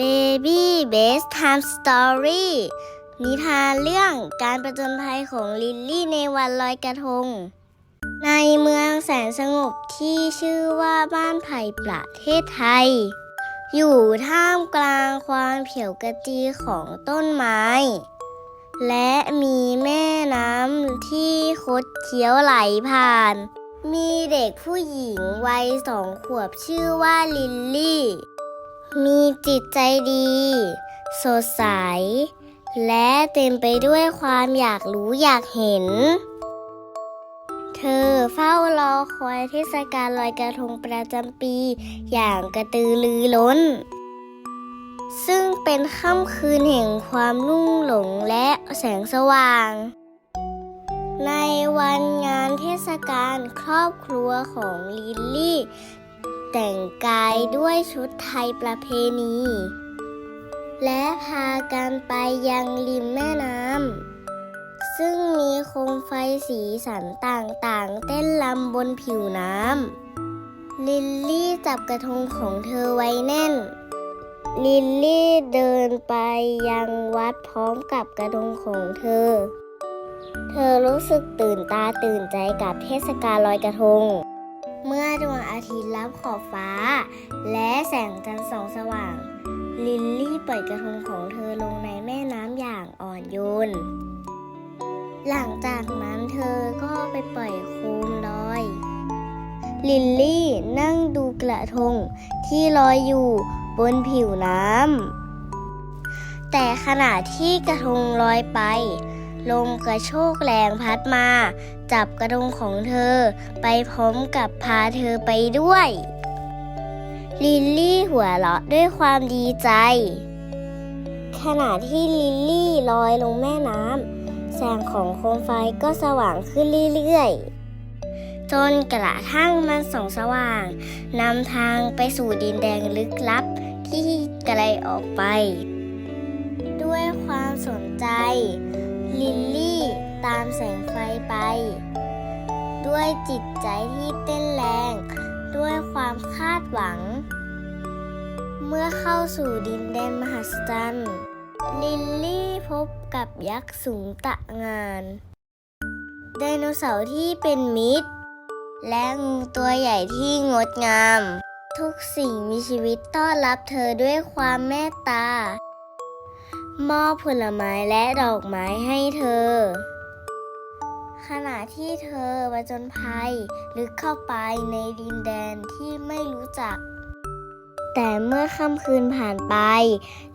Baby Best Time Story นิทานเรื่องการประจนภัยของลิลลี่ในวันลอยกระทง ในเมืองแสนสงบที่ชื่อว่าบ้านไผ่ประเทศไทย อยู่ท่ามกลางความเขียวกระจีของต้นไม้ และมีแม่น้ำที่คดเคี้ยวไหลผ่าน มีเด็กผู้หญิงวัยสองขวบชื่อว่าลิลลี่ มีจิตใจดี สดใส และเต็มไปด้วยความอยากรู้อยากเห็น เธอเฝ้ารอคอยเทศกาลลอยกระทงประจำปี อย่างกระตือรือร้น ซึ่งเป็นค่ำคืนแห่งความลุ่งหลงและแสงสว่าง ในวันงานเทศกาลครอบครัวของลิลลี่ แต่งกายด้วยชุดไทยประเพณี และพากันไปยังริมแม่น้ำ ซึ่งมีโคมไฟสีสันต่างๆ เต้นลำบนผิวน้ำ ลิลลี่จับกระทงของเธอไว้แน่น ลิลลี่เดินไปยังวัดพร้อมกับกระทงของเธอ เธอรู้สึกตื่นตาตื่นใจกับเทศกาลลอยกระทง เมื่อดวงอาทิตย์ลับขอบฟ้า และแสงจันทร์ส่องสว่าง ลิลลี่ปล่อยกระทงของเธอลงในแม่น้ำอย่างอ่อนโยน หลังจากนั้นเธอก็ไปปล่อยโคมลอย ลิลลี่นั่งดูกระทงที่ลอยอยู่บนผิวน้ำ แต่ขณะที่กระทงลอยไป ลมกระโชกแรงพัดมา จับกระทงของเธอ ไปพร้อมกับพาเธอไปด้วย ลิลลี่หัวเราะด้วยความดีใจ ขณะที่ลิลลี่ลอยลงแม่น้ำแสงของโคมไฟก็สว่างขึ้นเรื่อยๆ จนกระทั่งมันส่องสว่างนำทางไปสู่ดินแดงลึกลับที่ไกลออกไป ด้วยความสนใจ ลิลลี่ามแสงไฟไป ด้วยจิตใจที่เต้นแรง ด้วยความคาดหวัง เมื่อเข้าสู่ดินแดนมหัศจรรย์ลิลลี่พบกับยักษ์สูงตะงานไดโนเสาร์ที่เป็นมิตร และงูตัวใหญ่ที่งดงาม ทุกสิ่งมีชีวิตต้อนรับเธอด้วยความเมตตามอบผลไม้และดอกไม้ให้เธอ ขณะที่เธอประจนภัยลึกเข้าไปในดินแดนที่ไม่รู้จัก แต่เมื่อค่ำคืนผ่านไป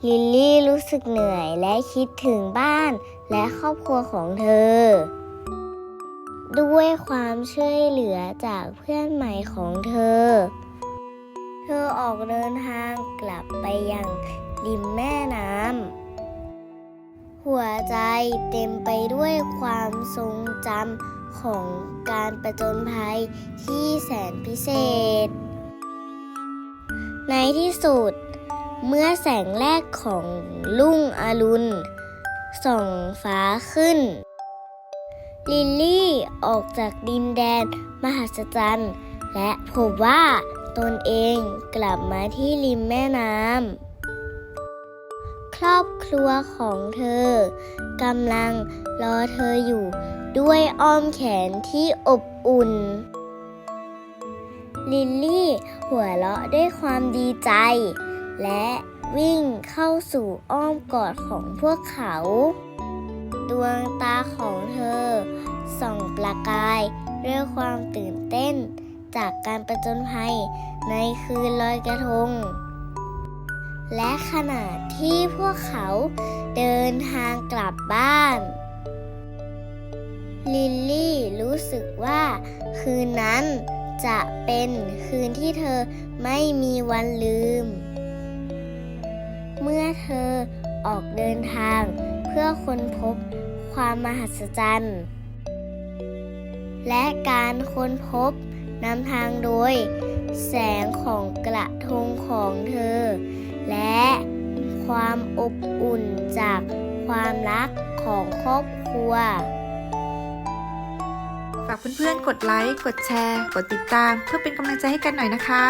ลิลลี่รู้สึกเหนื่อยและคิดถึงบ้านและครอบครัวของเธอ ด้วยความช่วยเหลือจากเพื่อนใหม่ของเธอ เธอออกเดินทางกลับไปยังริมแม่น้ำ ใจเต็มไปด้วยความทรงจำของการประจนภัยที่แสนพิเศษ ในที่สุด เมื่อแสงแรกของลุ่งอรุณส่องฟ้าขึ้น ลิลลี่ออกจากดินแดนมหัศจรรย์ และพบว่าตนเองกลับมาที่ริมแม่น้ำ ครอบครัวของเธอกำลังรอเธออยู่ ด้วยอ้อมแขนที่อบอุ่น ลิลลี่หัวเราะด้วยความดีใจ และวิ่งเข้าสู่อ้อมกอดของพวกเขา ดวงตาของเธอ ส่องประกายด้วยความตื่นเต้นจากการประจนภัยในคืนลอยกระทง และขณะที่พวกเขาเดินทางกลับบ้าน ลิลลี่รู้สึกว่าคืนนั้นจะเป็นคืนที่เธอไม่มีวันลืม เมื่อเธอออกเดินทางเพื่อค้นพบความมหัศจรรย์ และการค้นพบนำทางโดย แสงของกระทงของเธอ และความอบอุ่นจากความรักของครอบครัว ฝากเพื่อนๆ กดไลค์ กดแชร์ กดติดตาม เพื่อเป็นกำลังใจให้กันหน่อยนะคะ